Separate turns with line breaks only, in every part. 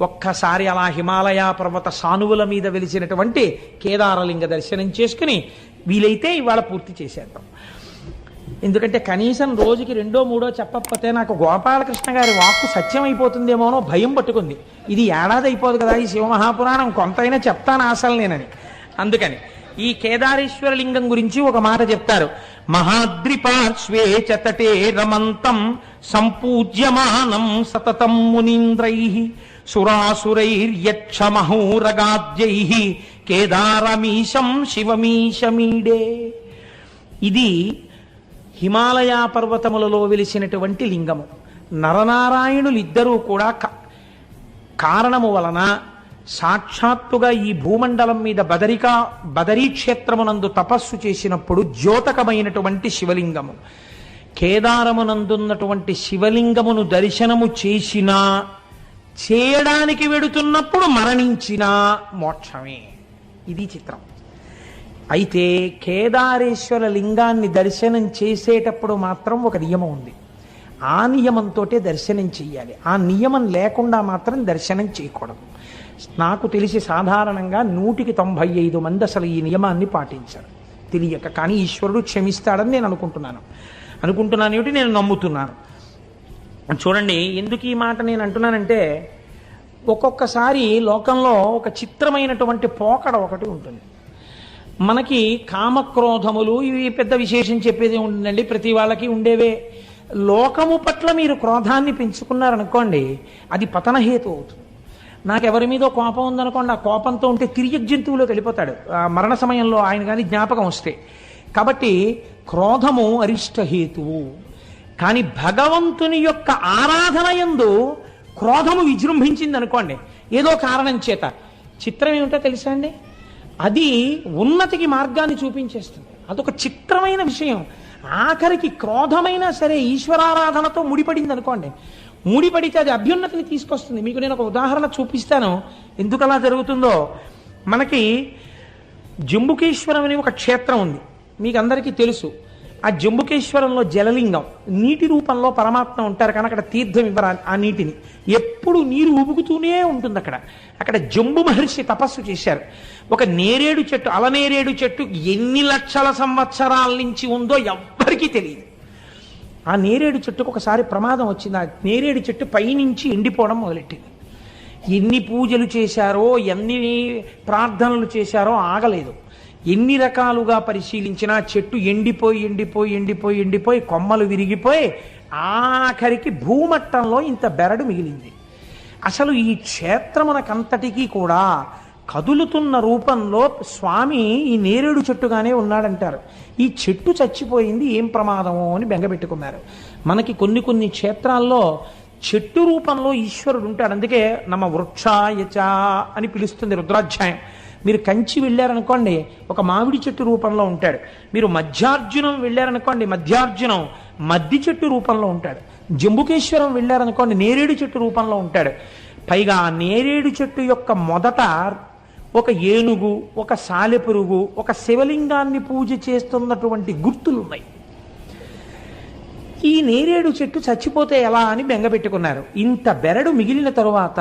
ఒక్కసారి అలా హిమాలయ పర్వత సానువుల మీద వెలిసినటువంటి కేదారలింగ దర్శనం చేసుకుని వీలైతే ఇవాళ పూర్తి చేసేద్దాం. ఎందుకంటే కనీసం రోజుకి రెండో మూడో చెప్పకపోతే నాకు గోపాలకృష్ణ గారి వాక్కు సత్యం అయిపోతుందేమోనో భయం పట్టుకుంది. ఇది ఏడాది అయిపోదు కదా ఈ శివమహాపురాణం కొంతైనా చెప్తాను ఆశలు నేనని. అందుకని ఈ కేదారేశ్వర లింగం గురించి ఒక మాట చెప్తారు. మహాద్రి పార్శ్వే చతటే రమంతం సంపూజ్యమానం సతతం మునీంద్రై. సురాసురైర్యక్షమహూరగాద్యై కేదారమీశం శివమీశమీడే. ఇది హిమాలయ పర్వతములలో వెలిసినటువంటి లింగము. నరనారాయణులు ఇద్దరూ కూడా క- కారణము వలన సాక్షాత్తుగా ఈ భూమండలం మీద బదరికా బదరీ క్షేత్రమునందు తపస్సు చేసినప్పుడు ద్యోతకమైనటువంటి శివలింగము. కేదారమునందున్నటువంటి శివలింగమును దర్శనము చేసినా చేయడానికి వెడుతున్నప్పుడు మరణించిన మోక్షమే. ఇది చిత్రం. అయితే కేదారేశ్వర లింగాన్ని దర్శనం చేసేటప్పుడు మాత్రం ఒక నియమం ఉంది. ఆ నియమంతో దర్శనం చేయాలి ఆ నియమం లేకుండా మాత్రం దర్శనం చేయకూడదు. నాకు తెలిసి సాధారణంగా నూటికి తొంభై ఐదు మంది అసలు ఈ నియమాన్ని పాటించారు. తెలియక కానీ ఈశ్వరుడు క్షమిస్తాడని నేను అనుకుంటున్నాను. అనుకుంటున్నాను ఏమిటి? నేను నమ్ముతున్నాను. చూడండి ఎందుకు ఈ మాట నేను అంటున్నానంటే ఒక్కొక్కసారి లోకంలో ఒక చిత్రమైనటువంటి పోకడ ఒకటి ఉంటుంది. మనకి కామక్రోధములు ఇవి పెద్ద విశేషం చెప్పేది ఉండండి ప్రతి వాళ్ళకి ఉండేవే. లోకము పట్ల మీరు క్రోధాన్ని పెంచుకున్నారనుకోండి అది పతనహేతు అవుతుంది. నాకు ఎవరి మీదో కోపం ఉందనుకోండి ఆ కోపంతో ఉంటే తిరిగి జంతువులోకి వెళ్ళిపోతాడు. ఆ మరణ సమయంలో ఆయన కానీ జ్ఞాపకం వస్తే. కాబట్టి క్రోధము అరిష్టహేతువు. కానీ భగవంతుని యొక్క ఆరాధన యందు క్రోధము విజృంభించింది అనుకోండి ఏదో కారణం చేత. చిత్రం ఏమిటో తెలుసా అండి? అది ఉన్నతికి మార్గాన్ని చూపించేస్తుంది. అదొక చిత్రమైన విషయం. ఆఖరికి క్రోధమైనా సరే ఈశ్వరారాధనతో ముడిపడింది అనుకోండి ముడిపడితే అది అభ్యున్నతిని తీసుకొస్తుంది. మీకు నేను ఒక ఉదాహరణ చూపిస్తాను. ఎందుకు అలా జరుగుతుందో? మనకి జంబుకేశ్వరం అని ఒక క్షేత్రం ఉంది. మీకు అందరికీ తెలుసు. ఆ జంబుకేశ్వరంలో జలలింగం నీటి రూపంలో పరమాత్మ ఉంటారు కానీ అక్కడ తీర్థం ఇవ్వరు ఆ- ఆ నీటిని. ఎప్పుడు నీరు ఉబుకుతూనే ఉంటుంది అక్కడ. అక్కడ జంబు మహర్షి తపస్సు చేశారు. ఒక నేరేడు చెట్టు అలనేరేడు చెట్టు ఎన్ని లక్షల సంవత్సరాల నుంచి ఉందో ఎవ్వరికీ తెలియదు. ఆ నేరేడు చెట్టుకు ఒకసారి ప్రమాదం వచ్చింది. ఆ నేరేడు చెట్టు పైనుంచి ఎండిపోవడం మొదలెట్టింది. ఎన్ని పూజలు చేశారో ఎన్ని ప్రార్థనలు చేశారో ఆగలేదు. ఎన్ని రకాలుగా పరిశీలించినా చెట్టు ఎండిపోయి ఎండిపోయి ఎండిపోయి ఎండిపోయి కొమ్మలు విరిగిపోయి ఆఖరికి భూమట్టంలో ఇంత బెరడు మిగిలింది. అసలు ఈ క్షేత్రమునకంతటికీ కూడా కదులుతున్న రూపంలో స్వామి ఈ నేరేడు చెట్టుగానే ఉన్నాడంటారు. ఈ చెట్టు చచ్చిపోయింది ఏం ప్రమాదము అని బెంగపెట్టుకున్నారు మనకి కొన్ని కొన్ని క్షేత్రాల్లో చెట్టు రూపంలో ఈశ్వరుడు ఉంటాడు. అందుకే నమ్మ వృక్షాయచ అని పిలుస్తుంది రుద్రాధ్యాయం. మీరు కంచి వెళ్ళారనుకోండి ఒక మామిడి చెట్టు రూపంలో ఉంటాడు. మీరు మధ్యార్జునం వెళ్ళారనుకోండి మధ్యార్జునం మద్ది చెట్టు రూపంలో ఉంటాడు. జంబుకేశ్వరం వెళ్ళారనుకోండి నేరేడు చెట్టు రూపంలో ఉంటాడు. పైగా నేరేడు చెట్టు యొక్క మొదట ఒక ఏనుగు ఒక సాలెపురుగు ఒక శివలింగాన్ని పూజ చేస్తున్నటువంటి గుర్తులు ఉన్నాయి. ఈ నేరేడు చెట్టు చచ్చిపోతే ఎలా అని బెంగపెట్టుకున్నారు. ఇంత బెరడు మిగిలిన తరువాత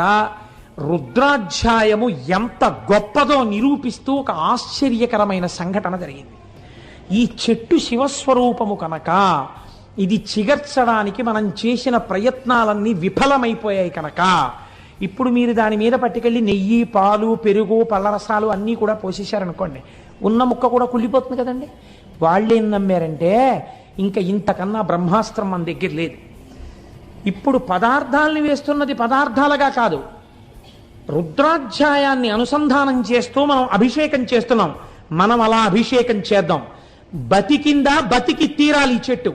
రుద్రాధ్యాయము ఎంత గొప్పదో నిరూపిస్తూ ఒక ఆశ్చర్యకరమైన సంఘటన జరిగింది. ఈ చెట్టు శివస్వరూపము కనుక ఇది చిగర్చడానికి మనం చేసిన ప్రయత్నాలన్నీ విఫలమైపోయాయి కనుక ఇప్పుడు మీరు దాని మీద పట్టుకెళ్ళి నెయ్యి పాలు పెరుగు పళ్ళరసాలు అన్నీ కూడా పోసేశారనుకోండి ఉన్న ముక్క కూడా కుళ్ళిపోతుంది కదండి. వాళ్ళు ఏం నమ్మారంటే ఇంకా ఇంతకన్నా బ్రహ్మాస్త్రం మన దగ్గర లేదు. ఇప్పుడు పదార్థాలని వేస్తున్నది పదార్థాలుగా కాదు రుద్రాధ్యాయాన్ని అనుసంధానం చేస్తూ మనం అభిషేకం చేస్తున్నాం. మనం అలా అభిషేకం చేద్దాం. బతికిందా బతికి తీరాలి ఈ చెట్టు.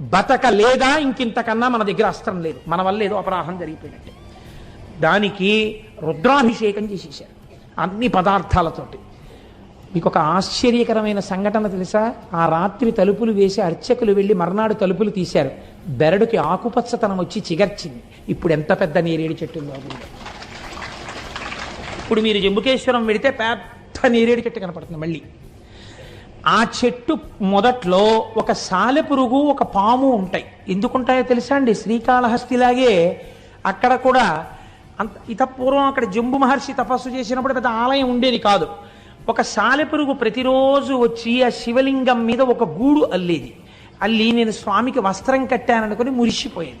బతక లేదా ఇంకింతకన్నా మన దగ్గర అస్త్రం లేదు. మన వల్ల ఏదో అపరాహం జరిగిపోయినట్టే. దానికి రుద్రాభిషేకం చేసేసారు అన్ని పదార్థాలతోటి. మీకు ఒక ఆశ్చర్యకరమైన సంఘటన తెలుసా? ఆ రాత్రి తలుపులు వేసి అర్చకులు వెళ్ళి మర్నాడు తలుపులు తీశారు. బెరడుకి ఆకుపచ్చతనం వచ్చి చిగర్చింది. ఇప్పుడు ఎంత పెద్ద నేరేడు చెట్టు ఉందో ఇప్పుడు మీరు జంబుకేశ్వరం వెడితే పెద్ద నేరేడు చెట్టు కనపడుతుంది మళ్ళీ. ఆ చెట్టు మొదట్లో ఒక సాలెపురుగు ఒక పాము ఉంటాయి. ఎందుకుంటాయో తెలుసా అండి? శ్రీకాళహస్తిలాగే అక్కడ కూడా అంత ఇత పూర్వం అక్కడ జంబు మహర్షి తపస్సు చేసినప్పుడు పెద్ద ఆలయం ఉండేది కాదు. ఒక సాలెపురుగు ప్రతిరోజు వచ్చి ఆ శివలింగం మీద ఒక గూడు అల్లేది. అల్లి నేను స్వామికి వస్త్రం కట్టాననుకుని మురిసిపోయేది.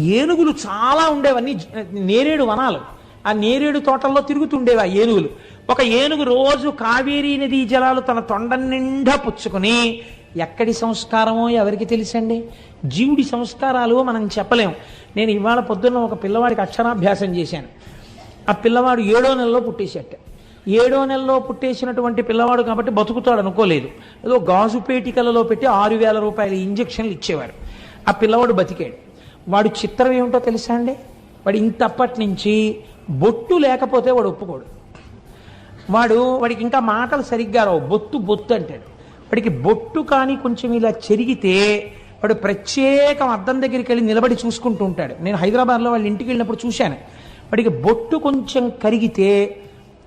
ఏనుగులు చాలా ఉండేవన్నీ నేరేడు వనాలు. ఆ నేరేడు తోటల్లో తిరుగుతుండేవి ఆ ఏనుగులు. ఒక ఏనుగు రోజు కావేరీ నదీ జలాలు తన తొండ నిండా పుచ్చుకుని ఎక్కడి సంస్కారమో ఎవరికి తెలుసండి? జీవుడి సంస్కారాలు మనం చెప్పలేం. నేను ఇవాళ పొద్దున్న ఒక పిల్లవాడికి అక్షరాభ్యాసం చేశాను. ఆ పిల్లవాడు ఏడో నెలలో పుట్టేసేట ఏడో నెలలో పుట్టేసినటువంటి పిల్లవాడు కాబట్టి బతుకుతాడు అనుకోలేదు. ఏదో గాజు పేటికలలో పెట్టి ఆరు వేల రూపాయల ఇంజక్షన్లు ఇచ్చేవారు. ఆ పిల్లవాడు బతికాడు. వాడు చిత్రం ఏమిటో తెలుసా అండి? వాడు ఇంతప్పటి నుంచి బొట్టు లేకపోతే వాడు ఒప్పుకోడు. వాడు వాడికి ఇంకా మాటలు సరిగ్గా రావు. బొత్తు బొత్తు అంటాడు. వాడికి బొట్టు కానీ కొంచెం ఇలా చెరిగితే వాడు ప్రత్యేకం అద్దం దగ్గరికి వెళ్ళి నిలబడి చూసుకుంటూ ఉంటాడు. నేను హైదరాబాద్లో వాళ్ళ ఇంటికి వెళ్ళినప్పుడు చూశాను. వాడికి బొట్టు కొంచెం కరిగితే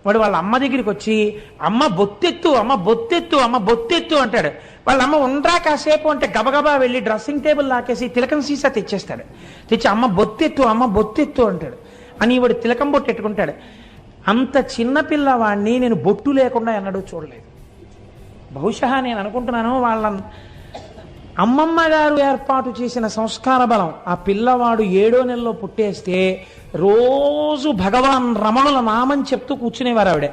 వాడు వాళ్ళ అమ్మ దగ్గరికి వచ్చి అమ్మ బొత్తెత్తు అమ్మ బొత్తెత్తు అమ్మ బొత్తెత్తు అంటాడు. వాళ్ళ అమ్మ ఉండరా కాసేపు అంటే గబగబా వెళ్ళి డ్రెస్సింగ్ టేబుల్ లాకేసి తిలకం సీసా తెచ్చేస్తాడు. తెచ్చి అమ్మ బొత్తెత్తు అమ్మ బొత్తెత్తు అంటాడు. అని వాడు తిలకం బొట్టెట్టుకుంటాడు అంత చిన్న పిల్లవాడిని నేను బొట్టు లేకుండా ఎన్నడూ చూడలేదు. బహుశా నేను అనుకుంటున్నాను వాళ్ళ అమ్మమ్మ గారు ఏర్పాటు చేసిన సంస్కార బలం ఆ పిల్లవాడు ఏడో నెలలో పుట్టేస్తే రోజు భగవాన్ రమణుల నామం చెప్తూ కూర్చునేవారు ఆవిడ.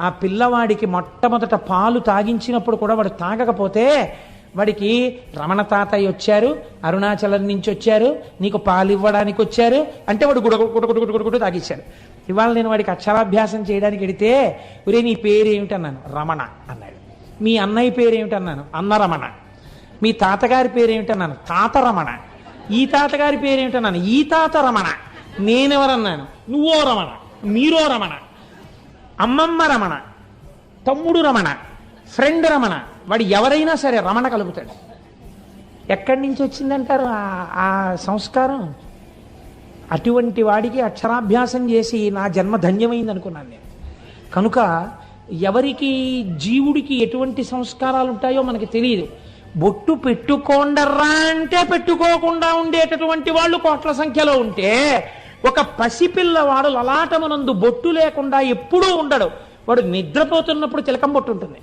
ఆ పిల్లవాడికి మొట్టమొదట పాలు తాగించినప్పుడు కూడా వాడు తాగకపోతే వాడికి రమణ తాతయ్య వచ్చారు అరుణాచలం నుంచి వచ్చారు నీకు పాలు ఇవ్వడానికి వచ్చారు అంటే వాడు గుడ గుడ గుడ గుడ గుడ ఇవాళ నేను వాడికి అక్షరాభ్యాసం చేయడానికి వెడితే ఒరే నీ పేరు ఏమిటన్నాను రమణ అన్నాడు. మీ అన్నయ్య పేరు ఏమిటన్నాను అన్న రమణ. మీ తాతగారి పేరు ఏమిటన్నాను తాత రమణ. ఈ తాతగారి పేరు ఏమిటన్నాను ఈ తాత రమణ. నేనెవరన్నాను? నువ్వో రమణ మీరో రమణ అమ్మమ్మ రమణ తమ్ముడు రమణ ఫ్రెండ్ రమణ వాడు ఎవరైనా సరే రమణ కలుగుతాడు ఎక్కడి నుంచి వచ్చిందంటారు ఆ- ఆ సంస్కారం? అటువంటి వాడికి అక్షరాభ్యాసం చేసి నా జన్మ ధన్యమైంది అనుకున్నాను నేను. కనుక ఎవరికి జీవుడికి ఎటువంటి సంస్కారాలు ఉంటాయో మనకి తెలియదు. బొట్టు పెట్టుకోండర్రా అంటే పెట్టుకోకుండా ఉండేటటువంటి వాళ్ళు కోట్ల సంఖ్యలో ఉంటే ఒక పసిపిల్లవాడు లలాటమునందు బొట్టు లేకుండా ఎప్పుడూ ఉండడు. వాడు నిద్రపోతున్నప్పుడు తిలకం బొట్టు ఉంటుంది.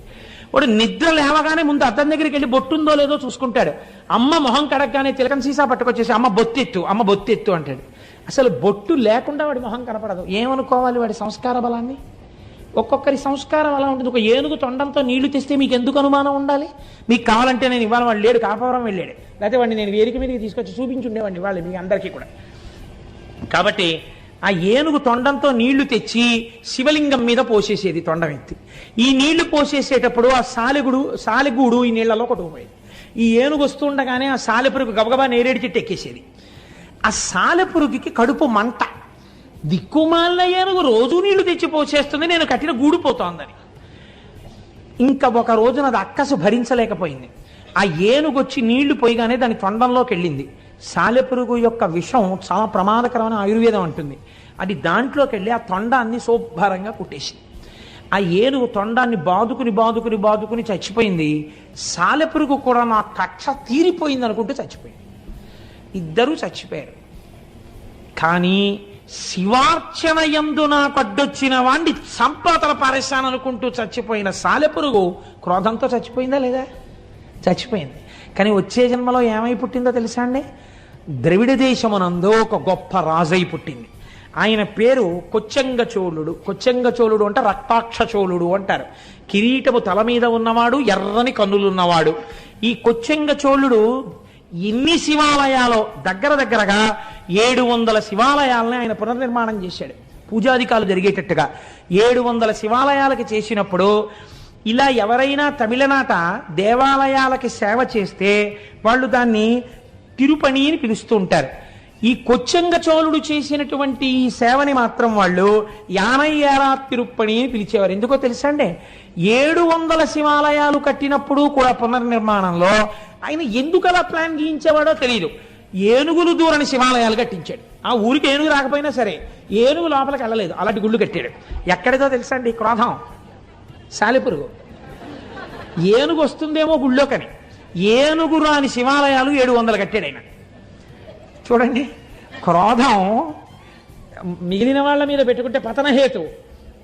వాడు నిద్ర లేవగానే ముందు అద్దం దగ్గరికి వెళ్ళి బొట్టుందో లేదో చూసుకుంటాడు. అమ్మ మొహం కడగగానే చిలకం సీసా పట్టుకొచ్చేసి అమ్మ బొత్తెత్తు అమ్మ బొత్తెత్తు అంటాడు. అసలు బొట్టు లేకుండా వాడి మొహం కనపడదు. ఏమనుకోవాలి వాడి సంస్కార బలాన్ని? ఒక్కొక్కరి సంస్కారం అలా ఉంటుంది. ఒక ఏనుగు తొండంతో నీళ్ళు తెస్తే మీకు ఎందుకు అనుమానం ఉండాలి? మీకు కావాలంటే నేను ఇవాళ వాడు లేడు కాపవరం వెళ్ళాడు. లేకపోతే వాడిని నేను వేదిక మీదకి తీసుకొచ్చి చూపించుండేవాడిని వాళ్ళు మీ అందరికీ కూడా. కాబట్టి ఆ ఏనుగు తొండంతో నీళ్ళు తెచ్చి శివలింగం మీద పోసేసేది తొండమెత్తి ఈ నీళ్ళు పోసేసేటప్పుడు ఆ సాలెగుడు సాలెగూడు ఈ నీళ్ళలో కొట్టుకుపోయేది. ఈ ఏనుగు వస్తుండగానే ఆ సాలెపురుగు గబగబా నేరేడి చెట్టు ఎక్కేసేది. ఆ సాలెపురుగుకి కడుపు మంట. దిక్కుమాలిన ఏనుగు రోజు నీళ్ళు తెచ్చి పోసేస్తుంది నేను కట్టిన గూడిపోతోందని ఇంకా ఒక రోజున అది అక్కసు భరించలేకపోయింది. ఆ ఏనుగు వచ్చి నీళ్ళు పోయిగానే దాని తొండంలోకి వెళ్ళింది సాలెపురుగు యొక్క విషం చాలా ప్రమాదకరమైన ఆయుర్వేదం అంటుంది. అది దాంట్లోకి వెళ్ళి ఆ తొండాన్ని శోభారంగా కుట్టేసింది. ఆ ఏనుగు తొండాన్ని బాదుకుని బాదుకుని బాదుకుని చచ్చిపోయింది. సాలెపురుగు కూడా నా కక్ష తీరిపోయింది అనుకుంటూ చచ్చిపోయింది. ఇద్దరూ చచ్చిపోయారు. కానీ శివార్చన ఎందు నాకు అడ్డొచ్చిన వాణ్ణి సంపాతల పారేశాననుకుంటూ చచ్చిపోయిన సాలెపురుగు క్రోధంతో చచ్చిపోయిందా లేదా? చచ్చిపోయింది. కానీ వచ్చే జన్మలో ఏమై పుట్టిందో తెలుసా అండి? ద్రవిడ దేశమునందు ఒక గొప్ప రాజై పుట్టింది. ఆయన పేరు కొచ్చంగ చోళుడు. కొచ్చంగ చోళుడు అంటే రక్తాక్ష చోళుడు అంటారు. కిరీటము తల మీద ఉన్నవాడు ఎర్రని కన్నులున్నవాడు. ఈ కొచ్చంగ చోళుడు ఎన్ని శివాలయాలో దగ్గర దగ్గరగా ఏడు వందల శివాలయాలని ఆయన పునర్నిర్మాణం చేశాడు. పూజాధికాలు జరిగేటట్టుగా ఏడు వందల శివాలయాలకి చేసినప్పుడు ఇలా ఎవరైనా తమిళనాట దేవాలయాలకి సేవ చేస్తే వాళ్ళు దాన్ని తిరుపణి అని పిలుస్తూ ఉంటారు. ఈ కొచ్చంగ చోళుడు చేసినటువంటి ఈ సేవని మాత్రం వాళ్ళు యానయ్యారా తిరుప్పణి అని పిలిచేవారు. ఎందుకో తెలుసా అండి? ఏడు వందల శివాలయాలు కట్టినప్పుడు కూడా పునర్నిర్మాణంలో ఆయన ఎందుకు అలా ప్లాన్ గీయించేవాడో తెలియదు ఏనుగులు దూరని శివాలయాలు కట్టించాడు. ఆ ఊరికి ఏనుగు రాకపోయినా సరే ఏనుగు లోపలికి వెళ్ళలేదు. అలాంటి గుళ్ళు కట్టాడు. ఎక్కడిదో తెలుసా అండి క్రోధం? సాలిపురుగు. ఏనుగు వస్తుందేమో గుళ్ళోకని. ఏనుగు రాని శివాలయాలు ఏడు వందలు కట్టాడు ఆయన. చూడండి క్రోధం మిగిలిన వాళ్ళ మీద పెట్టుకుంటే పతనహేతు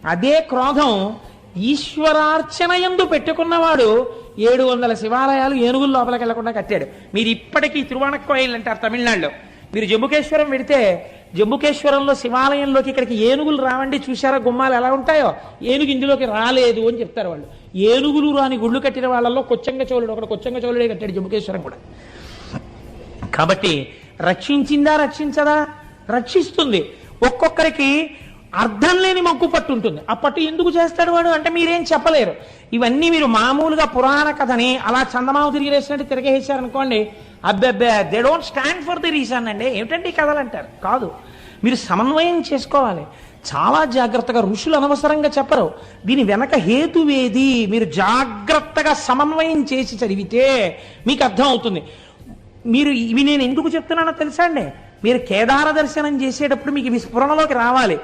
అదే క్రోధం ఈశ్వరార్చన ఎందు పెట్టుకున్నవాడు ఏడు వందల శివాలయాలు ఏనుగుల లోపలికి వెళ్ళకుండా కట్టాడు. మీరు ఇప్పటికీ తిరువాణక్కోయిల్ అంటారు తమిళనాడులో. మీరు జంబుకేశ్వరం వెడితే జంబుకేశ్వరంలో శివాలయంలోకి ఇక్కడికి ఏనుగులు రావండి చూసారా గుమ్మాలు ఎలా ఉంటాయో? ఏనుగు ఇందులోకి రాలేదు అని చెప్తారు వాళ్ళు. ఏనుగులు రాని గుళ్ళు కట్టిన వాళ్ళల్లో కొచ్చంగ చోళుడు ఒకడు కొచ్చంగ చోళుడే కట్టాడు జంబుకేశ్వరం కూడా. కాబట్టి రక్షించిందా రక్షించదా? రక్షిస్తుంది. ఒక్కొక్కరికి అర్థం లేని మగ్గు పట్టు ఉంటుంది ఆ పట్టు ఎందుకు చేస్తాడు వాడు? అంటే మీరేం చెప్పలేరు. ఇవన్నీ మీరు మామూలుగా పురాణ కథని అలా చందమామ తిరిగిరేసినట్టు తిరగేసారనుకోండి అబ్బెబ్బే they don't stand for the reason అండి. ఏమిటండి ఈ కథలు అంటారు? కాదు. మీరు సమన్వయం చేసుకోవాలి. చాలా జాగ్రత్తగా ఋషులు అనవసరంగా చెప్పరు. దీని వెనక హేతువేది మీరు జాగ్రత్తగా సమన్వయం చేసి చదివితే మీకు అర్థం అవుతుంది. మీరు ఇవి నేను ఎందుకు చెప్తున్నానో తెలుసా అండి? మీరు కేదార దర్శనం చేసేటప్పుడు మీకు ఇవి స్ఫురణలోకి రావాలి.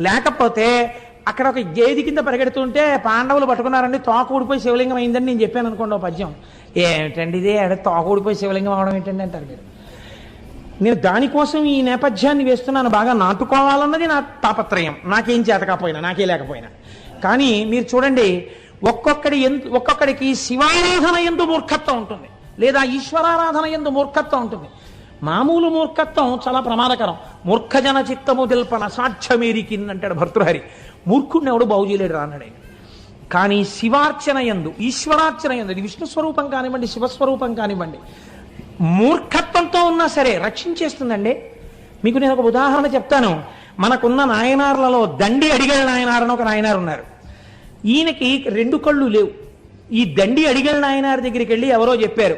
లేకపోతే అక్కడ ఒక గేది కింద పరిగెడుతుంటే పాండవులు పట్టుకున్నారండి తోక ఊడిపోయి శివలింగం అయిందని నేను చెప్పాను అనుకోండి ఒక పద్యం. ఏమిటండి ఇది? ఆడ తోక ఊడిపోయి శివలింగం అవడం ఏంటండి అంటారు మీరు. నేను దానికోసం ఈ నేపథ్యాన్ని వేస్తున్నాను బాగా నాటుకోవాలన్నది నా తాపత్రయం. నాకేం చేతకపోయినా నాకే లేకపోయినా. కానీ మీరు చూడండి ఒక్కొక్కడి ఎందు ఒక్కొక్కడికి శివారాధన ఎందు మూర్ఖత్వం ఉంటుంది. లేదా ఈశ్వరారాధన ఎందు మూర్ఖత్వం ఉంటుంది. మామూలు మూర్ఖత్వం చాలా ప్రమాదకరం. మూర్ఖజన చిత్తము తెల్పన సాక్ష్యమేరికి అంటాడు భర్తృహరి. మూర్ఖుడిని ఎవడు బాగు చేయలేడు కానీ శివార్చన ఎందు ఈశ్వరార్చన ఎందు ఇది విష్ణు స్వరూపం కానివ్వండి శివస్వరూపం కానివ్వండి మూర్ఖత్వంతో ఉన్నా సరే రక్షించేస్తుందండి. మీకు నేను ఒక ఉదాహరణ చెప్తాను. మనకున్న నాయనార్లలో దండి అడిగల నాయనార్ అని ఒక నాయనారు ఉన్నారు. ఈయనకి రెండు కళ్ళు లేవు. ఈ దండి అడిగల నాయనార్ దగ్గరికి వెళ్ళి ఎవరో చెప్పారు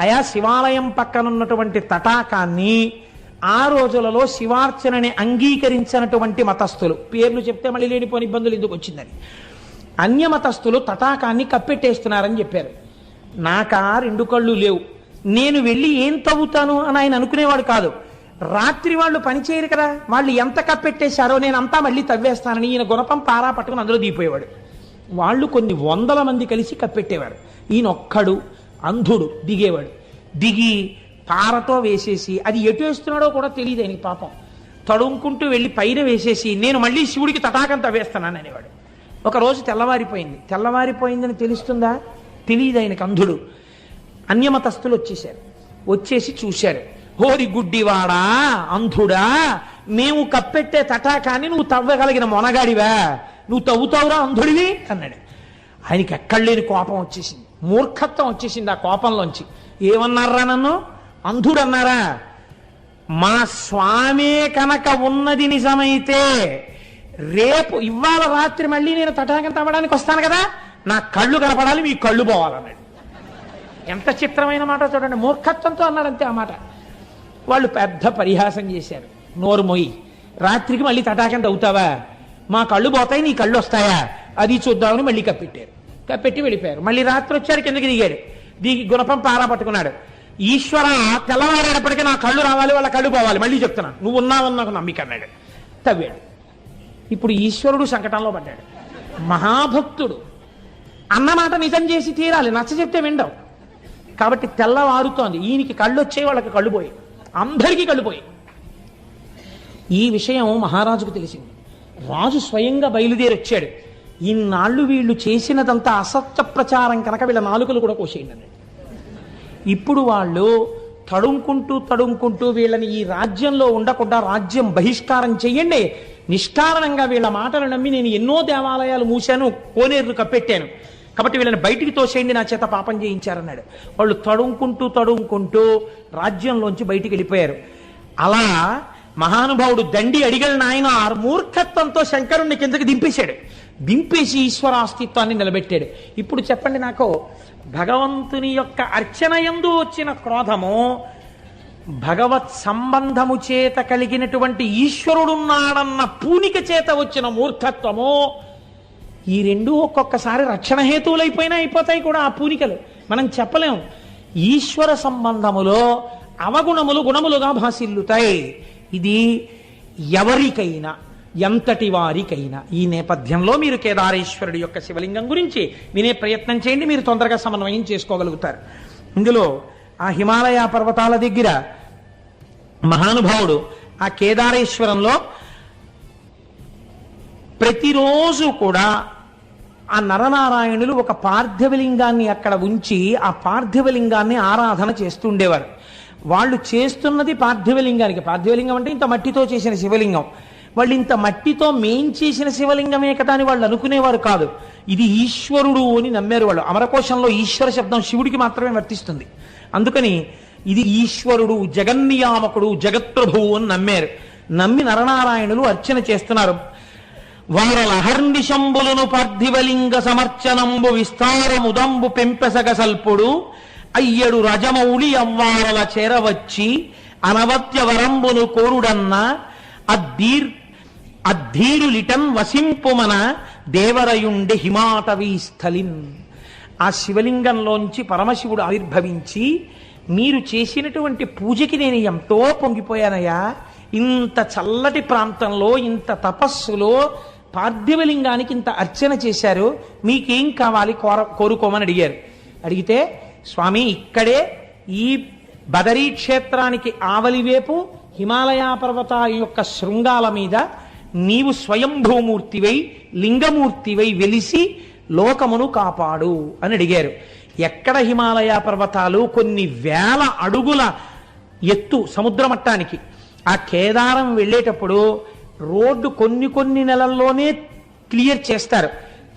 అయా శివాలయం పక్కన ఉన్నటువంటి తటాకాన్ని ఆ రోజులలో శివార్చనని అంగీకరించినటువంటి మతస్థులు. పేర్లు చెప్తే మళ్ళీ లేనిపోని ఇబ్బందులు ఎందుకు వచ్చిందని. అన్యమతస్థులు తటాకాన్ని కప్పెట్టేస్తున్నారని చెప్పారు. నాకా రెండు కళ్ళు లేవు. నేను వెళ్ళి ఏం తవ్వుతాను అని ఆయన అనుకునేవాడు కాదు. రాత్రి వాళ్ళు పని చేయరు కదా. వాళ్ళు ఎంత కప్పెట్టేశారో నేను అంతా మళ్ళీ తవ్వేస్తానని ఈయన గుణపం పారా పట్టుకుని అందులో దిగిపోయేవాడు. వాళ్ళు కొన్ని వందల మంది కలిసి కప్పెట్టేవారు. ఈయన ఒక్కడు అంధుడు దిగేవాడు. దిగి పారతో వేసేసి అది ఎటు వేస్తున్నాడో కూడా తెలియదు ఆయనకి పాపం. తడుముకుంటూ వెళ్ళి పైన వేసేసి నేను మళ్ళీ శివుడికి తటాకంతా వేస్తున్నాను అనేవాడు. ఒక రోజు తెల్లవారిపోయింది. తెల్లవారిపోయిందని తెలుస్తుందా? తెలియదు ఆయనకు అంధుడు. అన్యమతస్థులు వచ్చేసారు వచ్చేసి చూశారు. హోరి గుడ్డివాడా అంధుడా మేము కప్పెట్టే తటాకాన్ని నువ్వు తవ్వగలిగిన మొనగాడివా? నువ్వు తవ్వుతావురా అంధుడివి? అన్నాడు. ఆయనకి ఎక్కడ లేని కోపం వచ్చేసింది. మూర్ఖత్వం వచ్చేసింది ఆ కోపంలోంచి. ఏమన్నారా నన్ను? అంధుడన్నారా? మా స్వామే కనుక ఉన్నది నిజమైతే రేపు ఇవాళ రాత్రి మళ్ళీ నేను తటాకం తవ్వడానికి వస్తాను కదా? నా కళ్ళు కనపడాలి మీ కళ్ళు పోవాలన్నాడు. ఎంత చిత్రమైన మాట చూడండి. మూర్ఖత్వంతో అన్నాడు అంతే ఆ మాట. వాళ్ళు పెద్ద పరిహాసం చేశారు. నోరు మొయ్యి. రాత్రికి మళ్ళీ తటాకం తవ్వుతావా? మా కళ్ళు పోతాయి నీ కళ్ళు వస్తాయా? అది చూద్దామని మళ్ళీ కప్పెట్టారు. పెట్టి వెళ్ళిపోయారు. మళ్ళీ రాత్రి వచ్చారు కిందకి దిగాడు దిగి గుణపం పారా పట్టుకున్నాడు. ఈశ్వర తెల్లవారేటప్పటికీ నా కళ్ళు రావాలి వాళ్ళ కళ్ళు పోవాలి. మళ్ళీ చెప్తున్నా నువ్వు ఉన్నావని నాకు నమ్మిక అన్నాడు. తవ్వాడు. ఇప్పుడు ఈశ్వరుడు సంకటంలో పడ్డాడు. మహాభక్తుడు. అన్నమాట నిజం చేసి తీరాలి. నచ్చ చెప్తే విండవు. కాబట్టి తెల్లవారుతోంది. ఈయనకి కళ్ళు వచ్చే వాళ్ళకి కళ్ళు పోయి అందరికీ కళ్ళు పోయి ఈ విషయం మహారాజుకు తెలిసింది. రాజు స్వయంగా బయలుదేరి వచ్చాడు ఇన్నాళ్ళు వీళ్ళు చేసినదంతా అసత్య ప్రచారం కనుక వీళ్ళ నాలుకలు కూడా కోసేయండి అన్నాడు ఇప్పుడు వాళ్ళు తడుముకుంటూ తడుముకుంటూ వీళ్ళని ఈ రాజ్యంలో ఉండకుండా రాజ్యం బహిష్కారం చేయండి నిష్కారణంగా వీళ్ళ మాటలు నమ్మి నేను ఎన్నో దేవాలయాలు మూశాను కోనేరు కప్పెట్టాను. కాబట్టి వీళ్ళని బయటికి తోసేయండి నా చేత పాపం చేయించారన్నాడు. వాళ్ళు తడుముకుంటూ తడుముకుంటూ రాజ్యంలోంచి బయటికి వెళ్ళిపోయారు. అలా మహానుభావుడు దండి అడిగల నాయన మూర్ఖత్వంతో శంకరుణ్ణి కిందకి దింపేశాడు. దింపేసి ఈశ్వర అస్తిత్వాన్ని నిలబెట్టాడు. ఇప్పుడు చెప్పండి నాకు భగవంతుని యొక్క అర్చన ఎందు వచ్చిన క్రోధము భగవత్ సంబంధము చేత కలిగినటువంటి ఈశ్వరుడున్నాడన్న పూనిక చేత వచ్చిన మూర్ఖత్వము ఈ రెండు ఒక్కొక్కసారి రక్షణ హేతువులైపోయినా అయిపోతాయి కూడా ఆ పూనికలు. మనం చెప్పలేం. ఈశ్వర సంబంధములో అవగుణములు గుణములుగా భాసిల్లుతాయి. ఇది ఎవరికైనా. ఎంతటి వారికైనా. ఈ నేపథ్యంలో మీరు కేదారేశ్వరుడి యొక్క శివలింగం గురించి వినే ప్రయత్నం చేయండి మీరు తొందరగా సమన్వయం చేసుకోగలుగుతారు. ఇందులో ఆ హిమాలయ పర్వతాల దగ్గర మహానుభావుడు ఆ కేదారేశ్వరంలో ప్రతిరోజు కూడా ఆ నరనారాయణులు ఒక పార్థివలింగాన్ని అక్కడ ఉంచి ఆ పార్థివలింగాన్ని ఆరాధన చేస్తుండేవారు వాళ్ళు చేస్తున్నది పార్థివలింగానికి. పార్థివలింగం అంటే ఇంత మట్టితో చేసిన శివలింగం. వాళ్ళు ఇంత మట్టితో మేం చేసిన శివలింగమే కదా అని వాళ్ళు అనుకునేవారు కాదు. ఇది ఈశ్వరుడు అని నమ్మారు వాళ్ళు. అమరకోశంలో ఈశ్వర శబ్దం శివుడికి మాత్రమే వర్తిస్తుంది. అందుకని ఇది ఈశ్వరుడు జగన్నియామకుడు జగత్ప్రభువు అని నమ్మారు. నమ్మి నరనారాయణులు అర్చన చేస్తున్నారు. వారల అహర్నిశంబులను పార్థివలింగ సమర్చనంబు విస్తారముదంబు పెంపెసగ సల్పుడు అయ్యడు రజమౌళి అవ్వారల చేరవచ్చి అనవత్య వరంబును కోరుడన్న అద్దీర్ అద్ధీరులిటన్ వసింపుమన దేవరయుండె హిమాటవీ స్థలిన్ ఆ శివలింగంలోంచి పరమశివుడు ఆవిర్భవించి మీరు చేసినటువంటి పూజకి నేను ఎంతో పొంగిపోయానయ్యా. ఇంత చల్లటి ప్రాంతంలో ఇంత తపస్సులో పార్థివలింగానికి ఇంత అర్చన చేశారు. మీకేం కావాలి కోర కోరుకోమని అడిగారు. అడిగితే స్వామి ఇక్కడే ఈ బదరీ క్షేత్రానికి ఆవలివేపు హిమాలయ పర్వతాల యొక్క శృంగాల మీద నీవు స్వయంభూమూర్తివై లింగమూర్తివై వెలిసి లోకమును కాపాడు అని అడిగారు. ఎక్కడ హిమాలయ పర్వతాలు కొన్ని వేల అడుగుల ఎత్తు సముద్ర మట్టానికి. ఆ కేదారం వెళ్ళేటప్పుడు రోడ్డు కొన్ని కొన్ని నెలల్లోనే క్లియర్ చేస్తారు.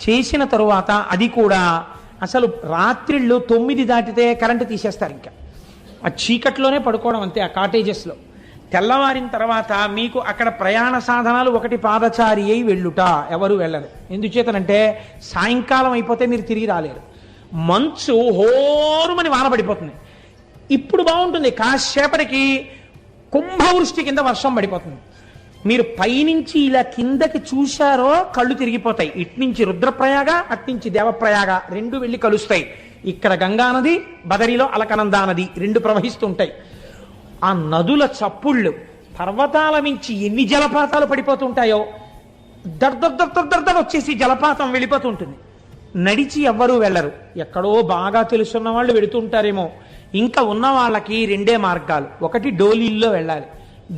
చేసిన తరువాత అది కూడా అసలు రాత్రిళ్ళు తొమ్మిది దాటితే కరెంటు తీసేస్తారు ఇంకా. ఆ చీకట్లోనే పడుకోవడం అంతే ఆ కాటేజెస్లో. తెల్లవారిన తర్వాత మీకు అక్కడ ప్రయాణ సాధనాలు ఒకటి పాదచారి అయి వెళ్ళుట. ఎవరు వెళ్ళరు. ఎందుచేతనంటే సాయంకాలం అయిపోతే మీరు తిరిగి రాలేరు. మంచు హోరుమని వాన పడిపోతుంది ఇప్పుడు బాగుంటుంది. కాసేపటికి కుంభవృష్టి కింద వర్షం పడిపోతుంది. మీరు పైనుంచి ఇలా కిందకి చూశారో కళ్ళు తిరిగిపోతాయి. ఇట్నుంచి రుద్రప్రయాగ అట్నుంచి దేవప్రయాగ రెండు వెళ్ళి కలుస్తాయి. ఇక్కడ గంగా నది బదరిలో అలకనందా నది రెండు ప్రవహిస్తుంటాయి. ఆ నదుల చప్పుళ్ళు పర్వతాల మించి ఎన్ని జలపాతాలు పడిపోతుంటాయో దర్దర్దర్దర్దర్ వచ్చేసి జలపాతం వెళ్ళిపోతుంటుంది. నడిచి ఎవ్వరూ వెళ్ళరు. ఎక్కడో బాగా తెలుసున్న వాళ్ళు వెడుతుంటారేమో. ఇంకా ఉన్న వాళ్ళకి రెండే మార్గాలు. ఒకటి డోలీల్లో వెళ్ళాలి.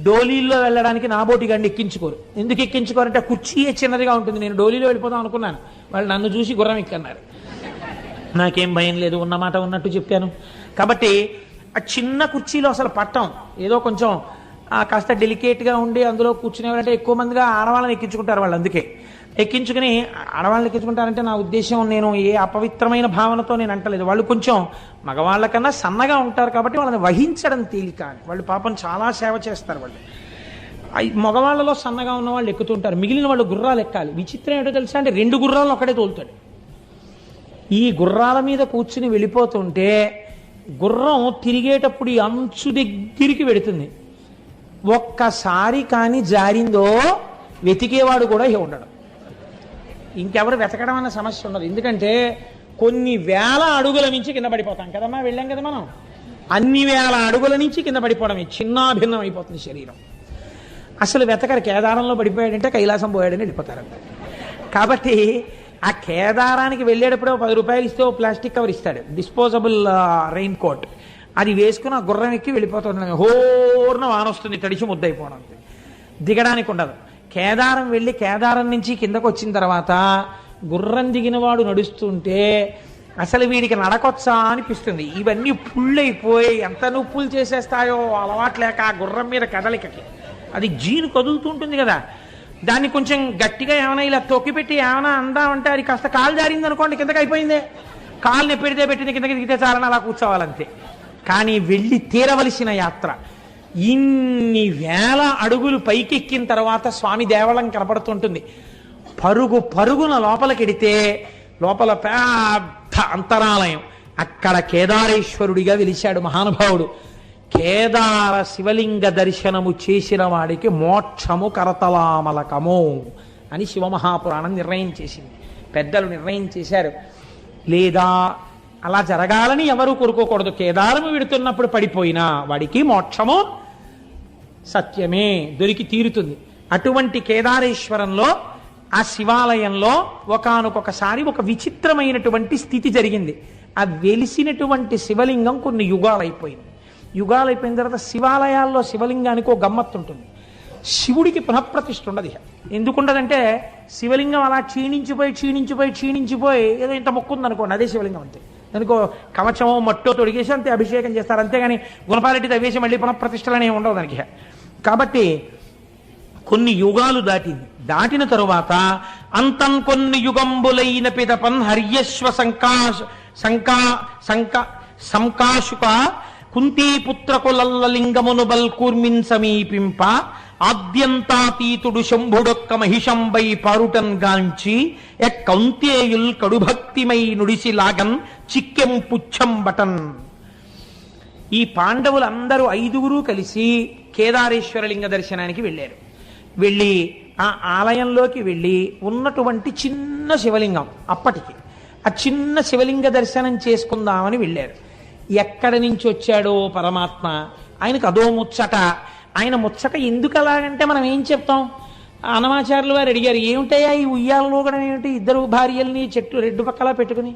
డోలీల్లో వెళ్ళడానికి నాబోటి గండి ఎక్కించుకోరు. ఎందుకు ఎక్కించుకోరంటే కుర్చీయే చిన్నదిగా ఉంటుంది. నేను డోలీలో వెళ్ళిపోదాం అనుకున్నాను. వాళ్ళు నన్ను చూసి గుర్రం ఎక్కన్నారు. నాకేం భయం లేదు. ఉన్నమాట ఉన్నట్టు చెప్పాను. కాబట్టి ఆ చిన్న కుర్చీలో అసలు పట్టం. ఏదో కొంచెం కాస్త డెలికేట్గా ఉండి అందులో కూర్చునేవారంటే ఎక్కువ మందిగా ఆడవాళ్ళని ఎక్కించుకుంటారు వాళ్ళు అందుకే. ఎక్కించుకుని ఆడవాళ్ళని ఎక్కించుకుంటారంటే నా ఉద్దేశం నేను ఏ అపవిత్రమైన భావనతో నేను అంటలేదు. వాళ్ళు కొంచెం మగవాళ్ళకన్నా సన్నగా ఉంటారు కాబట్టి వాళ్ళని వహించడం తేలిక అని. వాళ్ళు పాపం చాలా సేవ చేస్తారు వాళ్ళు. మగవాళ్ళలో సన్నగా ఉన్న వాళ్ళు ఎక్కుతుంటారు. మిగిలిన వాళ్ళు గుర్రాలు ఎక్కాలి. విచిత్రం ఏంటో తెలుసా అంటే రెండు గుర్రాలను ఒకటే తోలుతాడు. ఈ గుర్రాల మీద కూర్చుని వెళ్ళిపోతుంటే గుర్రం తిరిగేటప్పుడు ఈ అంచు దగ్గరికి పెడుతుంది ఒక్కసారి కానీ జారిందో వెతికేవాడు కూడా ఇక ఉండడు. ఇంకెవరు వెతకడం అన్న సమస్య ఉండదు. ఎందుకంటే కొన్ని వేల అడుగుల నుంచి కింద పడిపోతాం కదమ్మా వెళ్ళాం కదా మనం. అన్ని వేల అడుగుల నుంచి కింద పడిపోవడమే చిన్నాభిన్నం అయిపోతుంది శరీరం. అసలు వెతకరు కేదారంలో పడిపోయాడంటే కైలాసం పోయాడని వెళ్ళిపోతారంట కాబట్టి ఆ కేదారానికి వెళ్ళేటప్పుడు పది రూపాయలు ఇస్తే ఓ ప్లాస్టిక్ కవర్ ఇస్తాడు. Disposable rain coat. అది వేసుకుని ఆ గుర్రం ఎక్కి వెళ్ళిపోతుంది. హోర్న వాన వస్తుంది తడిచి ముద్దైపోవడం దిగడానికి ఉండదు. కేదారం వెళ్ళి కేదారం నుంచి కిందకు వచ్చిన తర్వాత గుర్రం దిగినవాడు నడుస్తుంటే అసలు వీడికి నడకొచ్చా అనిపిస్తుంది. ఇవన్నీ పుళ్ళైపోయి ఎంత నొప్పులు చేసేస్తాయో అలవాటు లేక ఆ గుర్రం మీద కదలికకి. అది జీను కదులుతుంటుంది కదా. దాన్ని కొంచెం గట్టిగా ఏమైనా ఇలా తొక్కిపెట్టి ఏమైనా అందామంటే అది కాస్త కాలు జారింది అనుకోండి కిందకి అయిపోయిందే. కాలు నెప్పెడితే పెట్టింది కిందకి దిగితే చాలని అలా కూర్చోవాలంతే. కానీ వెళ్ళి తీరవలసిన యాత్ర. ఇన్ని వేల అడుగులు పైకెక్కిన తర్వాత స్వామి దేవళం కనపడుతుంటుంది. పరుగు పరుగున లోపలికెడితే లోపల పెద్ద అంతరాలయం. అక్కడ కేదారేశ్వరుడిగా వెలిశాడు మహానుభావుడు. కేదార శివలింగ దర్శనము చేసిన వాడికి మోక్షము కరతలామలకము అని శివమహాపురాణం నిర్ణయం చేసింది. పెద్దలు నిర్ణయం చేశారు. లేదా అలా జరగాలని ఎవరు కోరుకోకూడదు. కేదారము విడుతున్నప్పుడు పడిపోయినా వాడికి మోక్షము సత్యమే దొరికి తీరుతుంది. అటువంటి కేదారేశ్వరంలో ఆ శివాలయంలో ఒకానొకొకసారి ఒక విచిత్రమైనటువంటి స్థితి జరిగింది. ఆ వెలిసినటువంటి శివలింగం కొన్ని యుగాలైపోయింది. యుగాలైపోయిన తర్వాత శివాలయాల్లో శివలింగానికి ఒక గమ్మత్తు ఉంటుంది. శివుడికి పునఃప్రతిష్ఠ ఉండదు ఎందుకుండదంటే శివలింగం అలా క్షీణించిపోయి క్షీణించిపోయి క్షీణించిపోయి ఏదో ఇంత మొక్కుందనుకోండి అదే శివలింగం అంతే. దానికో కవచమో మట్టో తొడిగేసి అంతే అభిషేకం చేస్తారు అంతేగాని గుణపాలెట్టి తవ్వేసి మళ్ళీ పునఃప్రతిష్టలనే ఉండవు దానికి కాబట్టి కొన్ని యుగాలు దాటింది దాటిన తరువాత అంతం కొన్ని యుగంబులైన పిదపన్ హర్యశ్వ సంకా సంకా సంకా సంకాశుక కుంతీపుత్రకులల్లలింగమును బల్కూర్మిన్ సమీపింప ఆద్యంతాతీతుడు శంభుడొక్క మహిషంబై పారుటన్ గాంచి ఎక్కౌంతేయుల్ కడుభక్తిమై నుడిసి లాగన్ చిక్కెం పుచ్చం బటన్ ఈ పాండవులందరూ ఐదుగురు కలిసి కేదారేశ్వరలింగ దర్శనానికి వెళ్ళారు. వెళ్ళి ఆ ఆలయంలోకి వెళ్ళి ఉన్నటువంటి చిన్న శివలింగం అప్పటికి. ఆ చిన్న శివలింగ దర్శనం చేసుకుందామని వెళ్ళారు. ఎక్కడి నుంచి వచ్చాడో పరమాత్మ? ఆయనకు అదో ముచ్చట. ఆయన ముచ్చట ఎందుకు అలాగంటే మనం ఏం చెప్తాం? అనమాచారులు వారు అడిగారు ఏమిటయ్యా ఈ ఉయ్యాలలో కూడా ఏమిటి? ఇద్దరు భార్యల్ని చెట్లు రెండు పక్కలా పెట్టుకుని.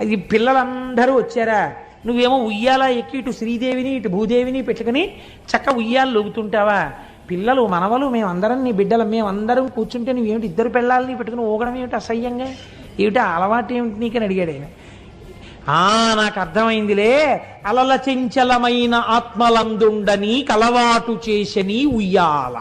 అది పిల్లలందరూ వచ్చారా? నువ్వేమో ఉయ్యాల ఎక్కి ఇటు శ్రీదేవిని ఇటు భూదేవిని పెట్టుకుని చక్క ఉయ్యాలు లొగుతుంటావా? పిల్లలు మనవలు మేమందరం నీ బిడ్డలు. మేమందరం కూర్చుంటే నువ్వేమిటి ఇద్దరు పిల్లల్ని పెట్టుకుని ఊగడం ఏమిటి అసహ్యంగా? ఏమిటి అలవాటు ఏమిటి నీకని అడిగాడు ఆయన. ఆ నాకు అర్థమైందిలే. అలల చెంచలమైన ఆత్మలందుండని కలవాటు చేసని ఉయ్యాల.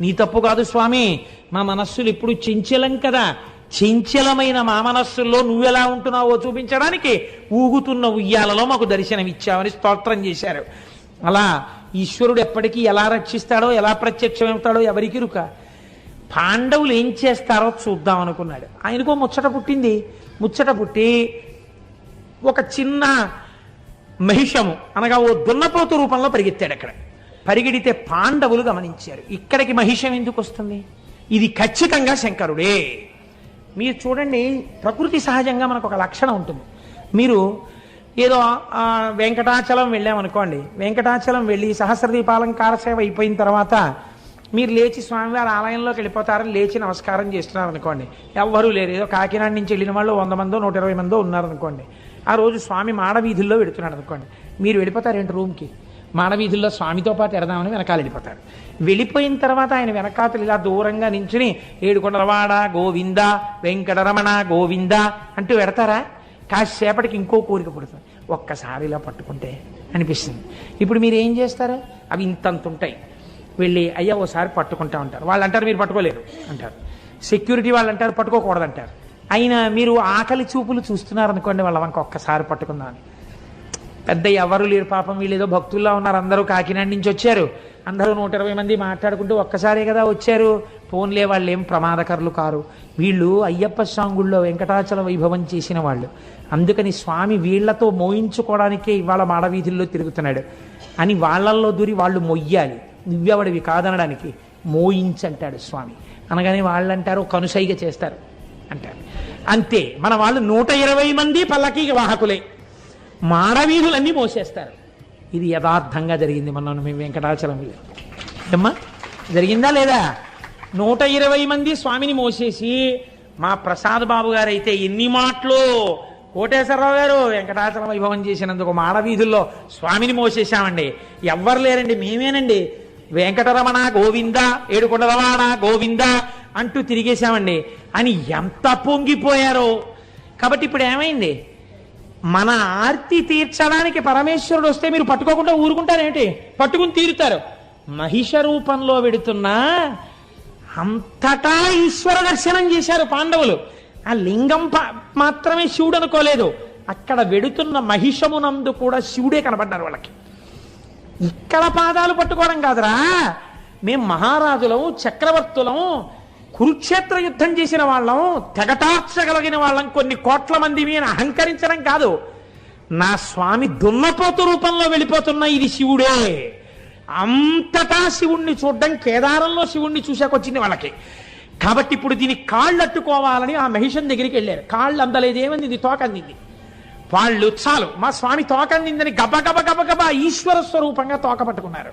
నీ తప్పు కాదు స్వామి. మా మనస్సులు ఇప్పుడు చెంచలం కదా. చెంచలమైన మా మనస్సుల్లో నువ్వెలా ఉంటున్నావో చూపించడానికి ఊగుతున్న ఉయ్యాలలో మాకు దర్శనమిచ్చావని స్తోత్రం చేశారు. అలా ఈశ్వరుడు ఎప్పటికీ ఎలా రక్షిస్తాడో ఎలా ప్రత్యక్షమవుతాడో ఎవరికి రుక పాండవులు ఏం చేస్తారో చూద్దాం అనుకున్నాడు. ఆయనకో ముచ్చట పుట్టింది. ముచ్చట పుట్టి ఒక చిన్న మహిషము అనగా ఓ దున్నపోతు రూపంలో పరిగెత్తాడు అక్కడ. పరిగెడితే పాండవులు గమనించారు. ఇక్కడికి మహిషం ఎందుకు వస్తుంది? ఇది ఖచ్చితంగా శంకరుడే. మీరు చూడండి ప్రకృతి సహజంగా మనకు ఒక లక్షణం ఉంటుంది. మీరు ఏదో వెంకటాచలం వెళ్ళామనుకోండి. వెంకటాచలం వెళ్ళి సహస్రదీపాలంకార సేవ అయిపోయిన తర్వాత మీరు లేచి స్వామివారి ఆలయంలోకి వెళ్ళిపోతారని లేచి నమస్కారం చేస్తున్నారు అనుకోండి ఎవ్వరూ లేరు. ఏదో కాకినాడ నుంచి వెళ్ళిన వాళ్ళు వంద మందో నూట ఇరవై మందో ఉన్నారనుకోండి. ఆ రోజు స్వామి మాడవీధుల్లో వెడుతున్నాడు అనుకోండి. మీరు వెళ్ళిపోతారేంటి రూమ్కి? మాడవీధుల్లో స్వామితో పాటు ఎడదామని వెనకాల వెళ్ళిపోతారు వెళ్ళిపోయిన తర్వాత ఆయన వెనకాతలు ఇలా దూరంగా నించుని ఏడుకొండలవాడ గోవింద వెంకటరమణ గోవింద అంటూ పెడతారా కాసేపటికి ఇంకో కోరిక పుడుతుంది. ఒక్కసారి ఇలా పట్టుకుంటే అనిపిస్తుంది. ఇప్పుడు మీరు ఏం చేస్తారు? అవి ఇంతంత ఉంటాయి. వెళ్ళి అయ్యా ఓసారి పట్టుకుంటా ఉంటారు వాళ్ళు అంటారు మీరు పట్టుకోలేరు అంటారు. సెక్యూరిటీ వాళ్ళు అంటారు పట్టుకోకూడదంటారు. ఆయన అయినా మీరు ఆకలి చూపులు చూస్తున్నారు అనుకోండి వాళ్ళ వంక ఒక్కసారి పట్టుకుందామని. పెద్ద ఎవరు లేరు పాపం వీళ్ళు ఏదో భక్తుల్లో ఉన్నారు అందరూ కాకినాడ నుంచి వచ్చారు. అందరూ నూట ఇరవై మంది మాట్లాడుకుంటూ ఒక్కసారే కదా వచ్చారు. ఫోన్లే వాళ్ళు ఏం ప్రమాదకరులు కారు. వీళ్ళు అయ్యప్ప స్వాంగుల్లో వెంకటాచల వైభవం చేసిన వాళ్ళు. అందుకని స్వామి వీళ్ళతో మోయించుకోవడానికే ఇవాళ మాడవీధుల్లో తిరుగుతున్నాడు. అని వాళ్ళల్లో దూరి వాళ్ళు మొయ్యాలి. నువ్వెవడివి కాదనడానికి. మోయించంటాడు స్వామి. అనగానే వాళ్ళు అంటారు కనుసైగ చేస్తారు. అంటారు. అంతే మన వాళ్ళు నూట ఇరవై మంది పల్లకీ వాహకులే. మాడవీధులన్నీ మోసేస్తారు. ఇది యథార్థంగా జరిగింది మనం మేము వెంకటాచలం ఏమ్మా జరిగిందా లేదా? నూట ఇరవై మంది స్వామిని మోసేసి మా ప్రసాద్ బాబు గారు అయితే ఎన్ని మాటలు? కోటేశ్వరరావు గారు వెంకటాచలం వైభవం చేసినందుకు మాడవీధుల్లో స్వామిని మోసేశామండి. ఎవ్వరు లేరండి మేమేనండి. వెంకటరమణ గోవింద ఏడుకొండలవాడ గోవింద అంటూ తిరిగేశామండి. అని ఎంత పొంగిపోయారో. కాబట్టి ఇప్పుడు ఏమైంది? మన ఆర్తి తీర్చడానికి పరమేశ్వరుడు వస్తే మీరు పట్టుకోకుండా ఊరుకుంటారేమిటి? పట్టుకుని తీరుతారు. మహిష రూపంలో వెడుతున్నా అంతటా ఈశ్వర దర్శనం చేశారు పాండవులు. ఆ లింగం ప- మాత్రమే శివుడు అనుకోలేదు. అక్కడ వెడుతున్న మహిషమునందు కూడా శివుడే కనబడ్డారు వాళ్ళకి. ఇక్కడ పాదాలు పట్టుకోవడం కాదురా. మేం మహారాజులం చక్రవర్తులం కురుక్షేత్ర యుద్ధం చేసిన వాళ్ళం తెగటార్చగలిగిన వాళ్ళం కొన్ని కోట్ల మంది అని అహంకరించడం కాదు. నా స్వామి దున్నపోతు రూపంలో వెళ్ళిపోతున్న ఇది శివుడే. అంతటా శివుణ్ణి చూడడం కేదారంలో శివుణ్ణి చూశాకొచ్చింది వాళ్ళకి. కాబట్టి ఇప్పుడు దీని కాళ్ళు అట్టుకోవాలని ఆ మహిషన్ దగ్గరికి వెళ్ళారు. కాళ్ళు అందలేదేమంది ఇది తోక అందింది. వాళ్ళు చాలు మా స్వామి తోక అందిందని గబ గబ గబ గబ ఈశ్వర స్వరూపంగా తోక పట్టుకున్నారు.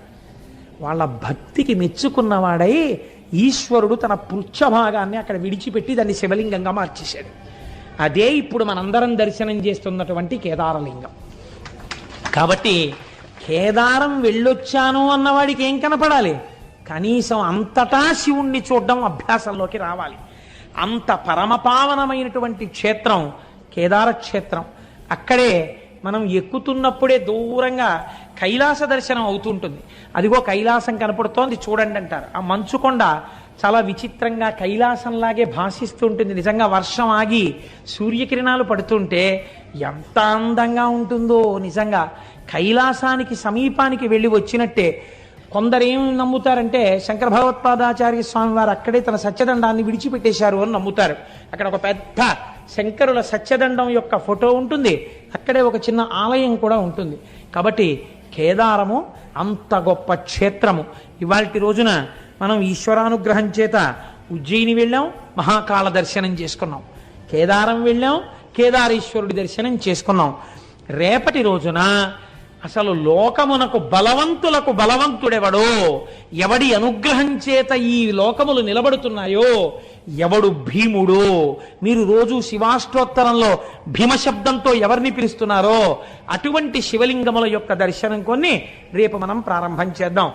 వాళ్ళ భక్తికి మెచ్చుకున్నవాడై ఈశ్వరుడు తన పృచ్ఛభాగాన్ని అక్కడ విడిచిపెట్టి దాన్ని శివలింగంగా మార్చేశాడు. అదే ఇప్పుడు మనందరం దర్శనం చేస్తున్నటువంటి కేదారలింగం. కాబట్టి కేదారం వెళ్ళొచ్చాను అన్నవాడికి ఏం కనపడాలి? కనీసం అంతటా శివుణ్ణి చూడడం అభ్యాసంలోకి రావాలి. అంత పరమపావనమైనటువంటి క్షేత్రం కేదార క్షేత్రం అక్కడే మనం ఎక్కుతున్నప్పుడే దూరంగా కైలాస దర్శనం అవుతుంటుంది. అదిగో కైలాసం కనపడుతోంది చూడండి అంటారు. ఆ మంచుకొండ చాలా విచిత్రంగా కైలాసంలాగే భాషిస్తూ ఉంటుంది. నిజంగా వర్షం ఆగి సూర్యకిరణాలు పడుతుంటే ఎంత అందంగా ఉంటుందో నిజంగా. కైలాసానికి సమీపానికి వెళ్ళి వచ్చినట్టే. కొందరు నమ్ముతారంటే శంకర భగవత్పాదాచార్య స్వామి వారు అక్కడే తన సత్యదండాన్ని విడిచిపెట్టేశారు అని నమ్ముతారు. అక్కడ ఒక పెద్ద శంకరుల సత్యదండం యొక్క ఫోటో ఉంటుంది. అక్కడే ఒక చిన్న ఆలయం కూడా ఉంటుంది. కాబట్టి కేదారము అంత గొప్ప క్షేత్రము. ఇవాళ రోజున మనం ఈశ్వరానుగ్రహం చేత ఉజ్జయిని వెళ్ళాం మహాకాళ దర్శనం చేసుకున్నాం. కేదారం వెళ్ళాం కేదారేశ్వరుడి దర్శనం చేసుకున్నాం. రేపటి రోజున అసలు లోకమునకు బలవంతులకు బలవంతుడెవడో ఎవడి అనుగ్రహం చేత ఈ లోకములు నిలబడుతున్నాయో ఎవడు భీముడో? మీరు రోజు శివాష్టోత్తరంలో భీమ శబ్దంతో ఎవరిని పిలుస్తున్నారో? అటువంటి శివలింగముల యొక్క దర్శనం కొన్ని రేపు మనం ప్రారంభం చేద్దాం.